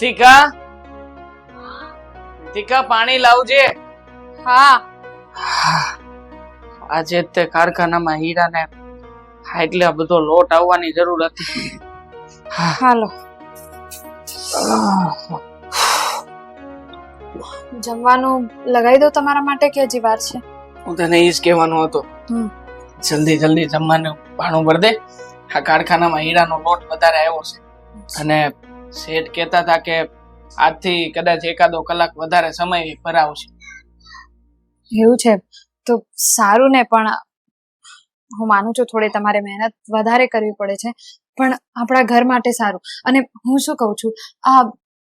રિતિકા રિતિકા પાણી લાવજે. હા. આજે તે કારખાનામાં હીરાને હા, એટલે આ બધો લોટ આવવાની જરૂર હતી. હાલો. જમવાનું લગાવી દો તમારા માટે કે હજી વાર છે? હું તને એ જ કહેવાનો હતો. જલ્દી જલ્દી જમવાનું પાણું ભર દે. આ કારખાનામાં હીરાનો લોટ વધારે આવ્યો છે. અને શેઠ કહેતા હતા કે આજથી કદાચ એકાદો કલાક વધારે સમય ભરાવશે. એવું છે. તો સારું ને પણ હું માનું છું થોડી તમારે મહેનત વધારે કરવી પડે છે. પણ આપણા ઘર માટે સારું. અને હું શું કહું છું? આ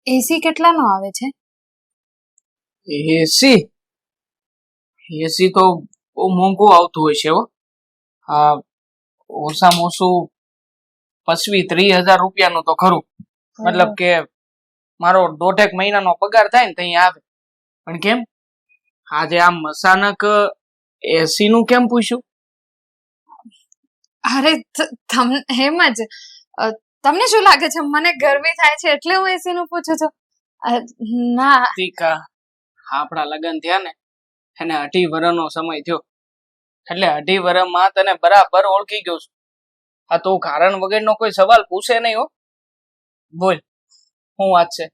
એસી કેટલાનો આવે છે? એસી એસી તો બહુ મોંઘું આવતું હોય છે ઓછામાં ઓછું પચવી ત્રીસ હજાર રૂપિયાનું તો ખરું. મતલબ કે મારો દોઢેક મહિનાનો પગાર થાય ને ત્યાં આવે. પણ કેમ? આજે આમ અચાનક એસી નું કેમ પૂછ્યું? અરે તમને એમ જ. તમને શું લાગે છે? મને ગરમી થાય છે એટલે હું એસી નું પૂછું છું? ના. ટીકા આપણા લગ્ન થયા ને એને અઢી વર્ષનો સમય થયો. એટલે અઢી વર્ષમાં તને બરાબર ઓળખી ગયો છું. આ તો કારણ વગરનો કોઈ સવાલ પૂછે નહીં હો. બોલ. શું વાત છે.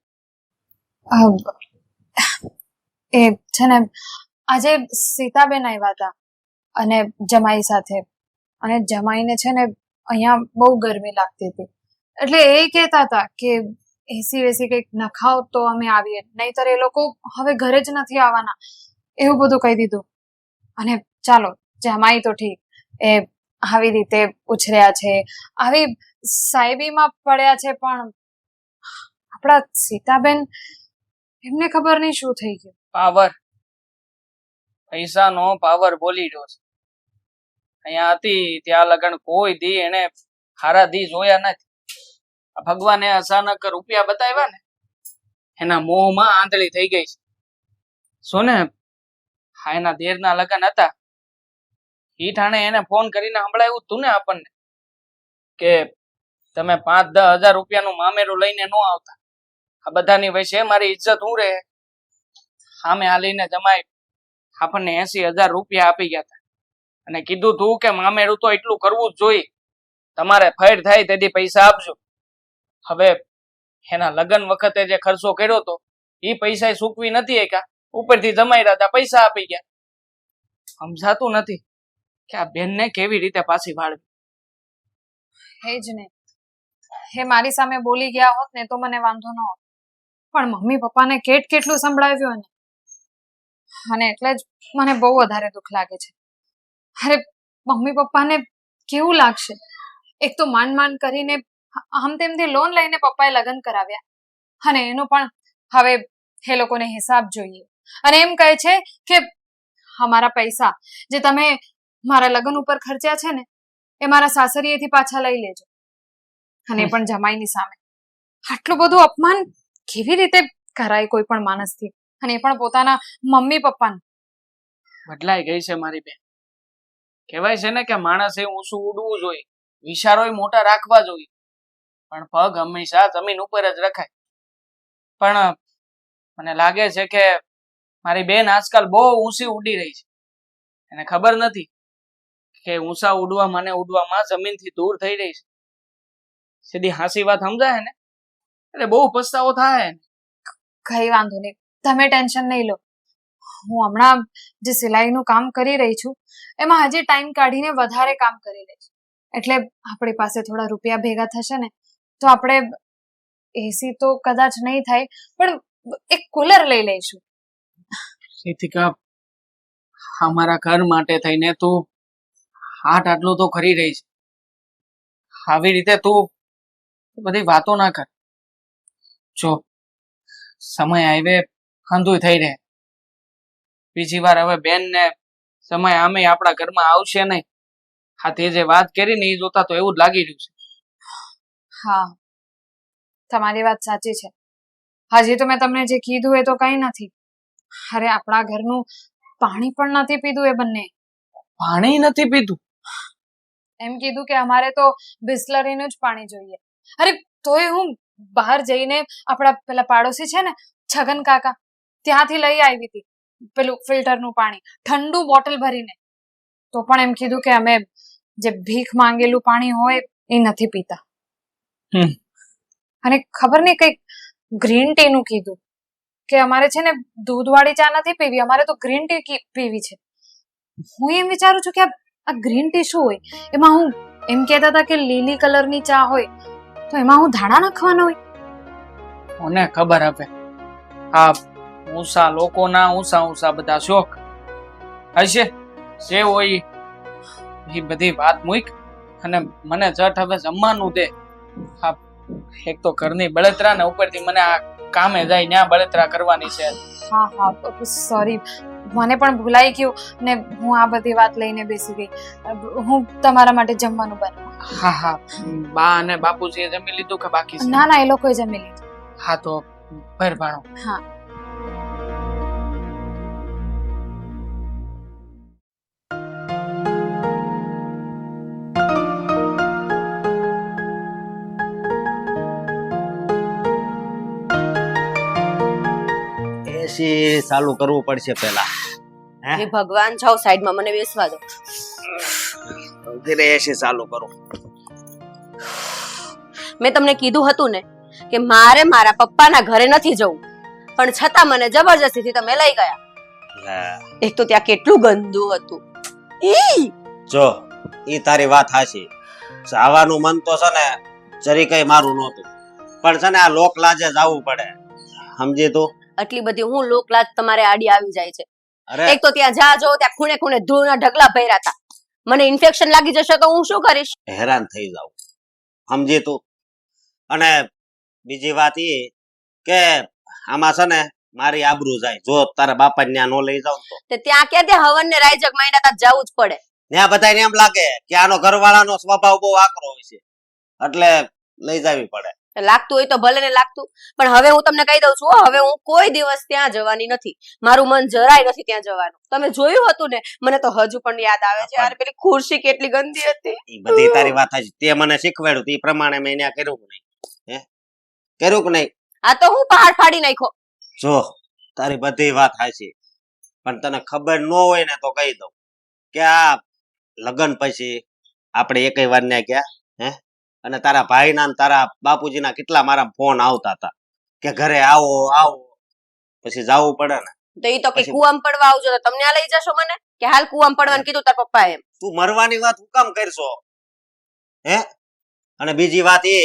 એ છે ને, આજે સીતાબેન આવ્યા હતા અને જમાઈ સાથે. અને જમાઈને છે ને, અહીંયા બહુ ગરમી લાગતી હતી. એટલે એ કહેતા હતા કે એસી વેસી કંઈક નખાવ તો અમે આવીએ. નહીતર એ લોકો હવે ઘરે જ નથી આવવાના. એવું બધું કહી દીધું. અને ચાલો, જમાઈ તો ઠીક. એ આવી રીતે ઉછર્યા છે. આવી સાહેબીમાં પડ્યા છે પણ આપણા સીતાબેન, એમને ખબર નહીં શું થઈ ગયું. પાવર. પૈસાનો પાવર બોલી રહ્યો છે. અહીંયા હતી, ત્યાં લગન કોઈ દી એને ખારા દી જોયા નથી. ભગવાને અચાનક રૂપિયા બતાવ્યા ને, એના મોહમાં આંધળી થઈ ગઈ છે. શું ને હા, એના દેરના લગન હતા. ઈ ઠાણે એને ફોન કરીને સંભળાવ્યું તું ને આપણને, કે તમે પાંચ દસ હજાર રૂપિયાનું મામેરું લઈને ન આવતા. આ બધાની વચ્ચે મારી ઇજ્જત હું રહે? સામે હાલીને જમાઈ આપણને એસી હજાર રૂપિયા આપી ગયા હતા. અને કીધું તું કે મામેરું તો એટલું કરવું જ જોઈએ. તમારે ફેર થાય તેથી પૈસા આપજો. હવે એના લગ્ન વખતે જે ખર્ચો કર્યો તો એ પૈસા સૂકવી નથી એકા ઉપરથી જમાઈ રહ્યા પૈસા આપી ગયા. સમજાતું નથી કે આ બેનને કેવી રીતે પાછી વાળવી. હે જ ને. હે મારી સામે બોલી ગયા હોત ને તો મને વાંધો ન હોત. પણ મમ્મી પપ્પાને કેટ કેટલું સંભળાવ્યું ને અને એટલે જ મને બહુ વધારે દુઃખ લાગે છે. અરે મમ્મી પપ્પાને કેવું લાગશે? એક તો માંડ માંડ કરીને આમ તેમથી લોન લઈને પપ્પાએ લગ્ન કરાવ્યા. અને એનો પણ હવે એ લોકોને હિસાબ જોઈએ. અને એમ કહે છે કે અમારા પૈસા જે તમે મારા લગ્ન ઉપર ખર્ચ્યા છે ને એ મારા સાસરીએથી પાછા લઈ લેજો. અને એ પણ જમાઈની સામે. આટલું બધું અપમાન કેવી રીતે કરાય કોઈ પણ માણસથી? અને એ પણ પોતાના મમ્મી પપ્પાને. બદલાઈ ગઈ છે મારી બેન. કહેવાય છે ને કે માણસે ઊંચું ઉડવું જોઈએ વિચારોય મોટા રાખવા જોઈએ. પણ પગ હંમેશા જમીન ઉપર જ રખાય. પણ મને લાગે છે કે મારી બેન આજકાલ બહુ ઊંચી ઉડી રહી છે. એને ખબર નથી કે ઊંચા ઉડવા મને ઉડવામાં જમીનથી દૂર થઈ રહી છે. સીધી હાંસી વાત સમજાય ને? એટલે બહુ પસ્તાવો થાય. કઈ વાંધો નહીં. તમે ટેન્શન નહીં લો. હું હમણાં જે સિલાઈનું કામ કરી રહી છું એમાં હજી ટાઈમ કાઢીને વધારે કામ કરી લઈશ એટલે આપણી પાસે થોડા રૂપિયા ભેગા થશે ને તો આપણે એસી તો કદાચ નહીં થાય પણ એક કુલર લઈ લઈશું. રીતિકા અમારા ઘર માટે થઈને તું હાટ આટલું તો કરી રહી છે. આવી રીતે તું બધી વાતો ના કર. જો સમય આવે ખંધુય થઈ રહે બીજી વાર હવે બેન ને સમય આમે આપણા ઘરમાં આવશે નહીં. હા તે જે વાત કરી ને એ જોતા તો એવું જ લાગી રહ્યું છે. હા તમારી વાત સાચી છે. હજી તો મેં તમને જે કીધું એ તો કઈ નથી. અરે આપણા ઘરનું પાણી પણ નથી પીધું એ બંને. પાણી નથી પીધું? એમ કીધું કે અમારે તો બિસ્લરીનું જ પાણી જોઈએ. અરે તોય હું બહાર જઈને આપણા પેલા પાડોશી છે ને છગન કાકા ત્યાંથી લઈ આવી હતી પેલું ફિલ્ટરનું પાણી ઠંડુ બોટલ ભરીને. તો પણ એમ કીધું કે અમે જે ભીખ માંગેલું પાણી હોય એ નથી પીતા. અને ખબર નહીં કંઈક ગ્રીન ટી નું કીધું કે અમારે છે ને દૂધવાળી ચા નથી પીવી અમારે તો ગ્રીન ટી પીવી છે. હું એમ વિચારું છું કે આ- આ ગ્રીન ટી શું હોય? એમાં હું એમ કહેતા હતા કે લીલી કલરની ચા હોય તો એમાં હું ધાણા નાખવાનો હોય? મને ખબર હવે. આ ઊંસા લોકોના ઊંસા ઊંસા બધા શોખ. હશે? જે હોય એ બધી વાત મૂક અને મને જટ હવે જમવાનું દે. આ એક તો ઘરની બળતરા ને ઉપરથી મને આ કામે જાય ત્યાં બળતરા કરવાની છે. હા હા સોરી મને પણ ભૂલાઈ ગયું ને હું આ બધી વાત લઈને બેસી ગઈ. હું તમારા માટે જમવાનું બનાવું. હા હા. બા અને બાપુજીએ જમી લીધું કે બાકી છે? ના ના એ લોકોએ જમી લીધું. હા તો ભરભાણો હા. એસી ચાલુ કરવું પડશે પેલા હે? ભગવાન જાઓ સાઈડમાં મને બેસવા દો. ધીરે એસી ચાલુ કરો. મેં તમને કીધું હતું ને કે મારે મારા પપ્પાના ઘરે નથી જવું. પણ છતાં મને જબરજસ્તીથી તમે લઈ ગયા. એક તો ત્યાં કેટલું ગંદુ હતું. ઈ! જો ઈ તારી વાત હાચી. જવાનું મન તો છે ને જરી કઈ મારું નહોતું. પણ છે ને આ લોક લાજે જવું પડે. સમજી તું? આટલી બધી હું લોકલાજ તમારે આડી આવી જાય છે. એક તો ત્યાં જા જો ત્યાં ખૂણે ખૂણે ધૂળના ઢગલા ભર્યા હતા. મને ઇન્ફેક્શન લાગી જશે તો હું શું કરીશ? હેરાન થઈ જાવ સમજે તું. અને બીજી વાત ઈ કે આમાં છે ને મારી આબરૂ જાય. જો તારા બાપા ત્યાં નો લઈ જાવ તો. ત્યાં ક્યાં તે હવન ને રાયજગ માંડ્યા તા જવું જ પડે. ત્યાં બધાને એમ લાગે કે આનો ઘરવાળાનો સ્વભાવ બહુ આકરો હોય છે. એટલે લઈ જાવી પડે. લાગતું હોય તો ભલે ને લાગતું. પણ હવે હું તમને કહી દઉં છું હવે હું કોઈ દિવસ ત્યાં જવાની નથી. મારું મન જરાય નથી ત્યાં જવાનું. તમે જોયું હતું ને? મને તો હજુ પણ યાદ આવે છે. યાર પેલી ખુરશી કેટલી ગંદી હતી. બધી તારી વાત છે તે મને શીખવાડ્યું તે. પ્રમાણે મેં ત્યાં કર્યું કે નહીં? હે? કર્યું કે નહીં? આ તો હું પહાડ ફાડી નાખ્યો. જો તારી બધી વાત છે પણ તને ખબર ન હોય ને તો કહી દઉં. કે આ લગ્ન પછી આપણે એકય વાર ને ગયા હે? અને તારા ભાઈના ને તારા બાપુજીના કેટલા મારા ફોન આવતા હતા કે ઘરે આવો આવો. પછી જાવું પડે ને. તો ઈ તો કે કુવામ પડવા આવજો તો તમને આ લઈ જશો મને? કે હાલ કુવામ પડવાનું કીધું તાર પપ્પા એમ. તું મરવાની વાત હું કામ કરશો? હે? અને બીજી વાત એ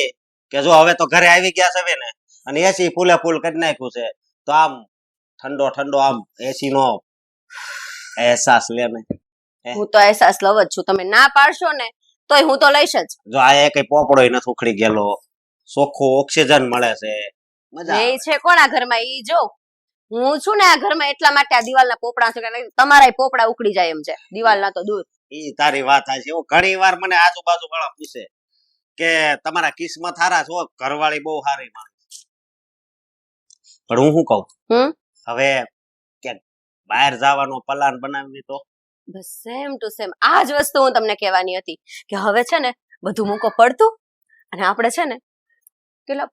કે જો હવે તો ઘરે આવી ગયા છે ને અને એસી ફૂલે ફૂલ કરી નાખ્યું છે તો આમ ઠંડો ઠંડો આમ એસી નો અહેસાસ લે ને. હું? તો અહેસાસ લવ જ છું. તમે ના પાડશો ને તોય હું તો લઈશ જ. જો આ કઈ પોપડો નથી ઉખડી ગયેલો. સોખો ઓક્સિજન મળે છે. મજા એ છે કોણ આ ઘરમાં? ઈ જો હું છું ને આ ઘરમાં એટલા માટે આ દિવાલના પોપડા છે કે તમારા પોપડા ઉકળી જાય એમ છે. દિવાલના તો દૂર. ઈ તારી વાત આ છે ઘણી વાર મને આજુબાજુ વાળા પૂછે કે તમારા કિસ્મત હારા છો? ઘરવાળી બહુ સારી માણસ. પણ હું શું કહું? હવે કે બહાર જવાનો પ્લાન બનાવી તો? બસ સેમ ટુ સેમ આ જ વસ્તુ હું તમને કહેવાની હતી કે હવે છે ને બધું મૂકો પડતું અને આપણે છે ને કેટલા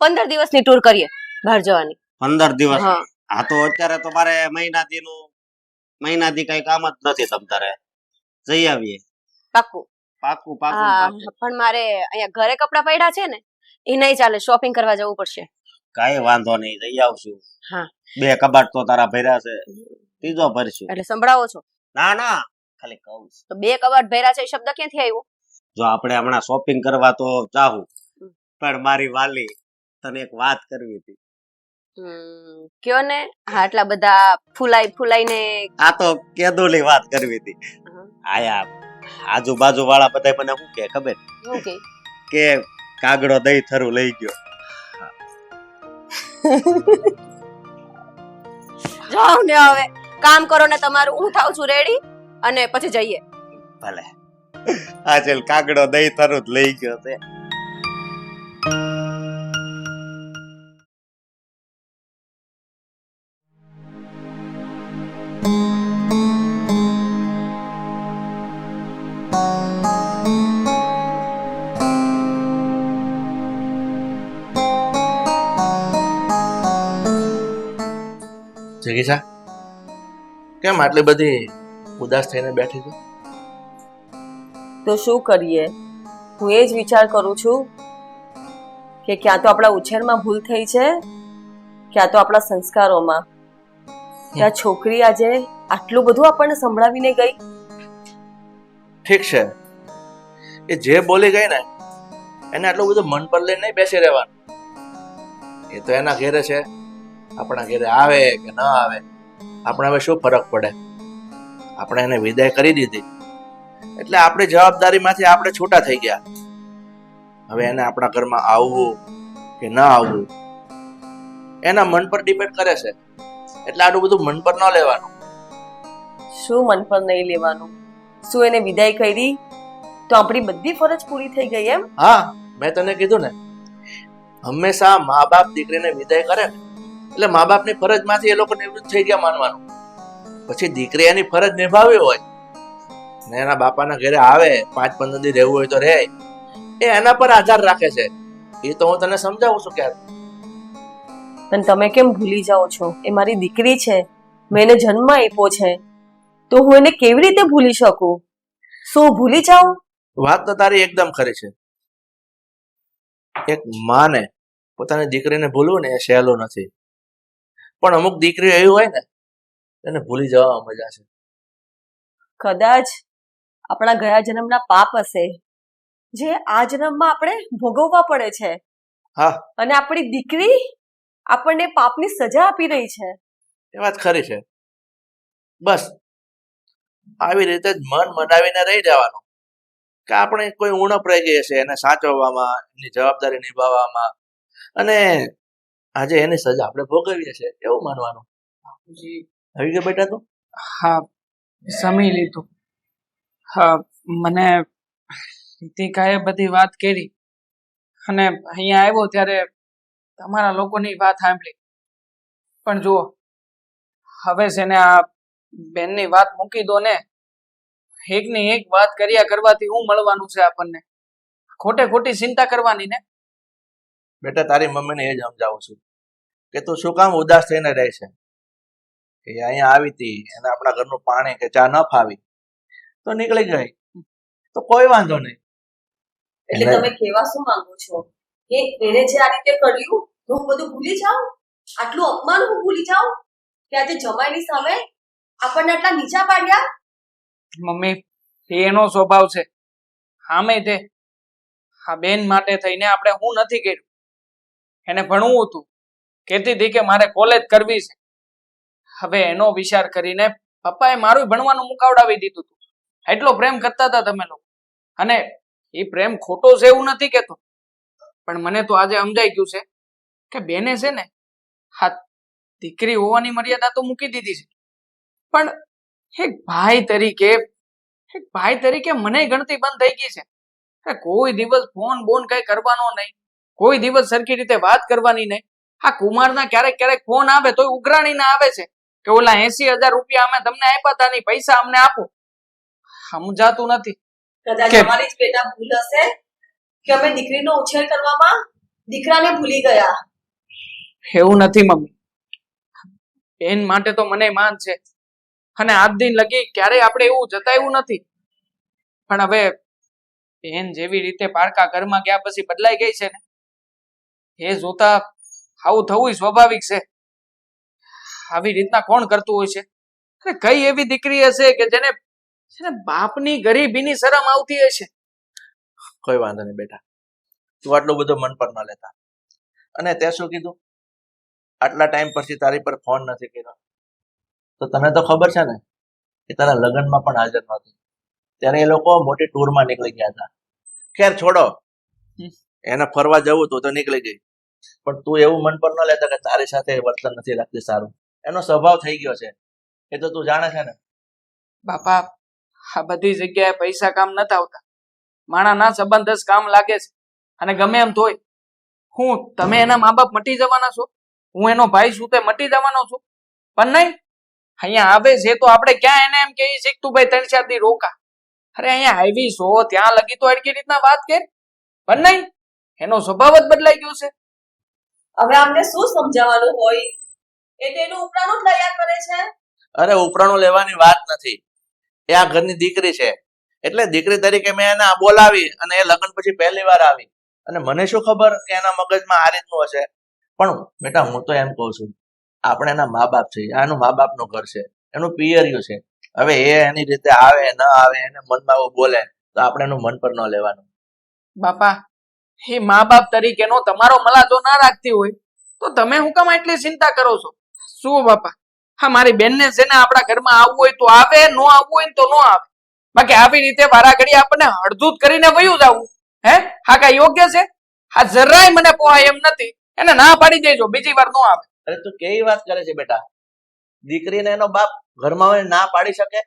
પંદર દિવસની ટૂર કરીએ બહાર જવાની. પંદર દિવસ? હા. તો અત્યારે તો મારે મહિનાથી નું મહિનાથી કઈ કામ જ નથી તમતારે જઈ આવીએ. પાકું પાકું પાકું. પણ મારે અહીંયા ઘરે કપડા પડ્યા છે ને એ નહીં ચાલે શોપિંગ કરવા જવું પડશે. કાઈ વાંધો નહીં જઈ આવશું. હા. બે કબાટ તો તારા ભર્યા છે. ત્રીજો ભરશું. એટલે સંભળાવો છો. ના ના ખાલી કહું છું. તો બે કબાટ ભર્યા છે એ શબ્દ ક્યાંથી આવ્યો? જો આપણે હમણાં શોપિંગ કરવા તો ચાહું પણ મારી વાલી તને એક વાત કરવી હતી. હમ, કયો ને? હા આટલા બધા ફૂલાઈ ફૂલાઈને આ તો કેદોલી વાત કરવી હતી. આયા આજુબાજુ વાળા બધા મને શું કે ખબર? શું કે? કે કાગડો દઈ થરું લઈ ગયો. જાવ ને હવે. કામ કરો ને તમારું હું થાઉં છું રેડી અને પછી જઈએ. ભલે. આ કાગડો દહીં થરું જ લઈ ગયો તે જગીશા? કેમ આટલી બધી ઉદાસ થઈને બેઠી છે? તો શું કરીએ? હું એ જ વિચાર કરું છું કે ક્યાં તો આપણા ઉછેરમાં ભૂલ થઈ છે ક્યાં તો આપણા સંસ્કારોમાં. ત્યાં છોકરી આજે આટલું બધું આપણને સંભળાવીને ગઈ. ઠીક છે. એ જે બોલી ગઈ ને એને આટલું બધું મન પર લઈને નહીં બેસી રહેવાનું. એ તો એના ઘેરે છે. આપણા ઘેરે આવે કે ન આવે. આપણે હવે શું ફરક પડે? આપણે એને વિદાય કરી દીધી. એટલે આપણે જવાબદારીમાંથી આપણે છૂટા થઈ ગયા. હવે એને આપણા ઘરમાં આવવું કે ન આવવું એના મન પર ડિપેન્ડ કરે છે. એટલે આટલું બધું મન પર ન લેવાનું. શું મન પર નહીં લેવાનું? શું એને વિદાય કરી? તો આપણી બધી ફરજ પૂરી થઈ ગઈ એમ? હા મેં તને કીધું ને હંમેશા મા બાપ દીકરીને વિદાય કરે ને એટલે મા બાપની ફરજમાંથી એ લોકો નિવૃત્ત થઈ ગયા માનવાનું. પછી દીકરી એની ફરજ નિભાવી હોય ને એના બાપાના ઘરે આવે પાંચ પંદર દી રહેવું હોય તો રહે એ એના પર આધાર રાખે છે. એ તો હું તને સમજાવું છું ક્યારે. પણ તમે કેમ ભૂલી જાઓ છો? એ મારી દીકરી છે મેં એને જન્મ આપ્યો છે તો હું એને કેવી રીતે ભૂલી શકું? શું ભૂલી જાઉં? વાત તો તારી એકદમ ખરી છે. એક માને પોતાની દીકરીને ભૂલવું ને એ સહેલું નથી. પણ અમુક દીકરીઓ એવી હોય ને એને ભૂલી જવા મજા છે. કદાચ આપણા ગયા જન્મના પાપ હશે જે આ જન્મમાં આપણે ભોગવવા પડે છે. હા. અને આપણી દીકરી આપણને પાપની સજા આપી રહી છે. એ વાત ખરી છે. બસ આવી રીતે જ મન મનાવીને રહી જવાનું. કે આપણે કોઈ ઉણપ રહી ગઈ છે એને સાચવવામાં એની જવાબદારી નિભાવવામાં. અને આજે એની સજા આપણે ભોગવીએ છે એવું માનવાનું? આવી ગયો બેટા તું હા સમય લીધું. હા મને રીતિકાએ બધી વાત કરી અને અહીંયા આવ્યો ત્યારે તમારા લોકોની વાત સાંભળી. પણ જુઓ હવે છે ને આ બેનની વાત મૂકી દો ને એકની એક વાત કર્યા કરવાથી શું મળવાનું છે આપણને. ખોટે ખોટી ચિંતા કરવાની ને. બેટા તારી મમ્મીને એ જ સમજાવું છું. કે તું શું કામ ઉદાસ થઈને રહે છે? કે અહીંયા આવી હતી એને આપણા ઘરનું પાણી કે ચા ન ફાવી. તો નીકળી ગઈ. તો કોઈ વાંધો નહીં. એટલે તમે કેવા શું માંગો છો? કે એને જે આ રીતે કર્યું તો હું બધું ભૂલી જાઉં? આટલું અપમાન હું ભૂલી જાઉં? કે આજે જમાઈની સામે આપણને આટલા નીચા પાડ્યા? મમ્મી એનો સ્વભાવ છે. હામે તે. આ બેન માટે થઈને આપણે હું નથી કર્યું. એને ભણવું હતું. કહેતી હતી કે મારે કોલેજ કરવી છે. હવે એનો વિચાર કરીને પપ્પાએ મારું ભણવાનું મુકાવડાવી દીધું હતું એટલો પ્રેમ કરતા હતા તમે લોકો. અને એ પ્રેમ ખોટો છે એવું નથી કેતો પણ મને તો આજે સમજાઈ ગયું છે કે બેને છે ને હા દીકરી હોવાની મર્યાદા તો મૂકી દીધી છે. પણ એક ભાઈ તરીકે, એક ભાઈ તરીકે મને ગણતી બંધ થઈ ગઈ છે. કે કોઈ દિવસ ફોન બોન કઈ કરવાનો નહીં. કોઈ દિવસ સરખી રીતે વાત કરવાની નહીં. આ કુમારના ક્યારેક ક્યારેક ફોન આવે તો ઉઘરાણીને આવે છે કે ઓલા એસી હજાર રૂપિયા અમે તમને આપ્યા હતા નહીં પૈસા અમને આપો. સમજાતું નથી. કદાચ અમારી જ બેટા ભૂલ હશે કે અમે દીકરીનો ઉછેર કરવામાં દીકરાને ભૂલી ગયા. એવું નથી મમ્મી. બેન માટે તો મને માન છે. અને આજ દિન લગી ક્યારેય આપણે એવું જતાવ્યું નથી. પણ હવે બેન જેવી રીતે પારકા ઘરમાં ગયા પછી બદલાઈ ગઈ છે ને એ જોતા આવું થવું સ્વાભાવિક છે. આવી રીતના કોણ કરતું હોય છે? અરે કઈ એવી દીકરી હશે કે જેને જેને બાપની ગરીબીની શરમ આવતી હશે? કોઈ વાંધો નહીં બેટા. તું આટલો બધો મન પર ન લેતા. અને તે શું કીધું? આટલા ટાઈમ પછી તારી પર ફોન નથી કર્યો. તો તને તો ખબર છે ને કે તારા લગ્નમાં પણ હાજર નહોતી. ત્યારે એ લોકો મોટી ટૂરમાં નીકળી ગયા હતા. ખેર છોડો. એને ફરવા જવું તો તો નીકળી ગઈ. પણ તું એવું મન પર ન લેતા કે તારી સાથે વર્તન નથી લાગતી સારું. એનો સ્વભાવ થઈ ગયો છે. એ તો તું જાણે છે ને? બાપા, આ બધી જગ્યાએ પૈસા કામ નથી આવતા. માણાના સંબંધ જ કામ લાગે છે. અને ગમે એમ તોય. હું, તમે એના મા બાપ મટી જવાના છો? હું એનો ભાઈ છું તે મટી જવાનો છું? પણ નહીં. અહીંયા આવે છે તો આપણે ક્યાં એને એમ કહીએ છીએ તું ભાઈ ત્રણ ચાર દી રોકા. અરે અહીંયા આવી છો ત્યાં લગી તો અડકી રીતના વાત કે પણ નહીં. એનો સ્વભાવ જ બદલાઈ ગયો છે. હવે અમને શું સમજાવવાનું હોય? એ તો એનું ઉપરાણું જ લયા કરે છે. અરે ઉપરાણું લેવાની વાત નથી. એ આ ઘરની દીકરી છે. એટલે દીકરી તરીકે મેં એને બોલાવી અને એ લગ્ન પછી પહેલી વાર આવી. અને મને શું ખબર કે એના મગજમાં આ રીતનું હશે? પણ બેટા હું તો એમ કહું છું આપણે એના મા બાપ છીએ આનું મા બાપનું ઘર છે. એનું પિયરિયું છે. હવે એ એની રીતે આવે ન આવે એને મનમાં બોલે તો આપણે એનું મન પર ન લેવાનું. બાપા એ મા બાપ તરીકેનો તમારો મલાજો ના રાખતી હોય, તો તમે હું કામ એટલી ચિંતા કરો છો? શું બાપા? હા, મારી બેનને છે ને આપણા ઘરમાં આવવું હોય તો આવે, ન આવવું હોય તો ન આવે. બાકી આવી રીતે વારાઘડી આપણને હળદૂત કરીને વયું જવું. હે? હા, કઈ યોગ્ય છે? હા, જરાય મને પોહાય એમ નથી. એને ના પાડી દેજો, બીજી વાર નો આવે. અરે તું કેવી વાત કરે છે બેટા? દીકરીને એનો બાપ ઘરમાં ના પાડી શકે?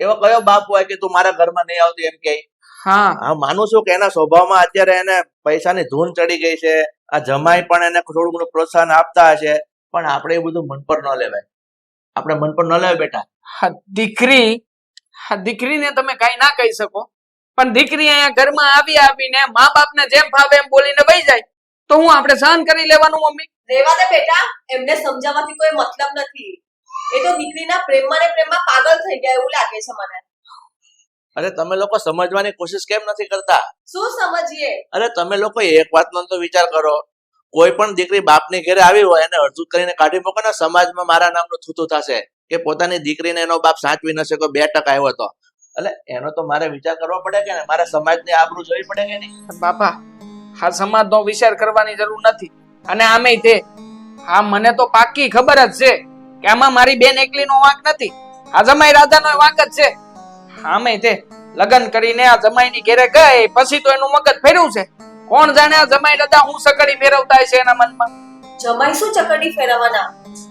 એવો કયો બાપ હોય કે તું મારા ઘરમાં નહીં આવતી એમ કે હા. હા માનું છું કે એના સ્વભાવમાં અત્યારે એને પૈસાની ધૂન ચડી ગઈ છે. આ જમાઈ પણ એને થોડું ઘણું પ્રોત્સાહન આપતા હશે. પણ આપણે એ બધું મન પર ન લેવાય. આપણે મન પર ન લેવાય બેટા. દીકરી દીકરીને તમે કઈ ના કહી શકો. પણ દીકરી અહીંયા ઘરમાં આવી આવીને મા બાપને જેમ ફાવે એમ બોલીને વહી જાય. તો હું આપણે સહન કરી લેવાનું મમ્મી? રેવા દે બેટા. એમને સમજાવવાથી કોઈ મતલબ નથી. એ તો દીકરીના પ્રેમમાં ને પ્રેમમાં પાગલ થઈ ગયા એવું લાગે છે મને. અરે તમે લોકો સમજવાની કોશિશ કેમ નથી કરતા? શું સમજીએ? અરે તમે લોકો એક વાતનો તો વિચાર કરો. કોઈ પણ દીકરી બાપની ઘરે આવી હોય એને અડધું કરીને કાઢી મૂકો ને સમાજમાં મારા નામનું થૂતું થશે કે પોતાની દીકરીને એનો બાપ સાચવી ન શકો બે ટકા આવ્યો હતો. એટલે એનો તો મારે વિચાર કરવો પડે કે ને મારા સમાજની આબરૂ જોવી પડે કે નહીં? બાપા આ સમાજનો વિચાર કરવાની જરૂર નથી. અને આમેય તે. હા મને તો પાક્કી ખબર જ છે કે આમાં મારી બેન એકલીનો વાંક નથી. આ જમાઈ રાધાનો વાંક જ છે. આમેય તે લગ્ન કરીને આ જમાઈની ઘેરે ગઈ પછી તો એનું મગજ ફેર્યું છે. કોણ જાણે આ જમાઈ દાદા હું સકડી ફેરવતા છે એના મનમાં? જમાઈ શું ચકડી ફેરવવાના?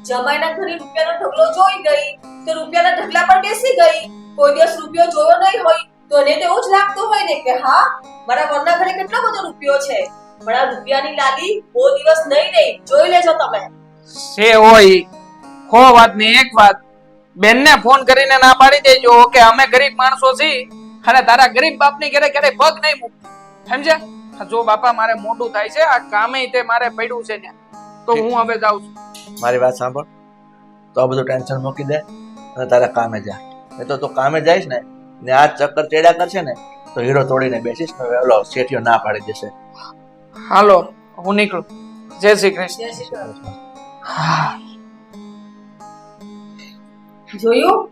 જમાઈના ઘરે રૂપિયાનો ઢગલો જોઈ ગઈ તો રૂપિયાના ઢગલા પર બેસી ગઈ. કોઈ દિવસ રૂપિયો જોયો નહીં હોય તો એને તો એવું જ લાગતું હોય ને કે હા મારા વરના ઘરે કેટલો બધો રૂપિયો છે. પણ આ રૂપિયાની લાગી બહુ દિવસ નહીં રહી. જોઈ લેજો તમે. છે હોય. હો વાત ને એક વાત. બેનને ફોન કરીને ના પાડી દેજો કે અમે ગરીબ માણસો છીએ અને તારા ગરીબ બાપની ઘરે ક્યારેય પગ નહીં મૂક. સમજ્યા? જો બાપા મારે મોટું થાય છે આ કામે તે મારે પડ્યું છે ને તો હું હવે જાઉં છું. મારી વાત સાંભળ. તો આ બધું ટેન્શન મૂકી દે અને તારા કામે જા. એ તો તું કામે જઈશ ને ને આ ચક્કર ચેડા કરશે ને તો હીરો તોડીને બેસીશ ને ઓલો શેઠિયો ના પાડી દેશે. હાલો હું નીકળું. જય શ્રી કૃષ્ણ. જય શ્રી કૃષ્ણ. જોયું?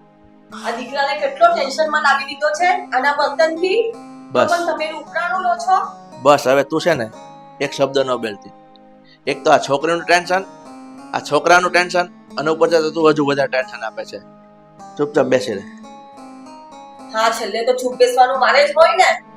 આ દીકરાને કેટલો ટેન્શનમાં લાવી દીધો છે? આના બંધનથી? બસ. પણ તમે ઉપરાણું લો છો? બસ હવે તું છે ને એક શબ્દ ન બેલતી. એક તો આ છોકરીનું ટેન્શન આ છોકરાનું ટેન્શન અને ઉપર જતો તું હજુ વધારે ટેન્શન આપે છે. ચૂપચાપ બેસી રહે. હા છેલ્લે તો ચૂપ બેસવાનું મારે જ હોય ને.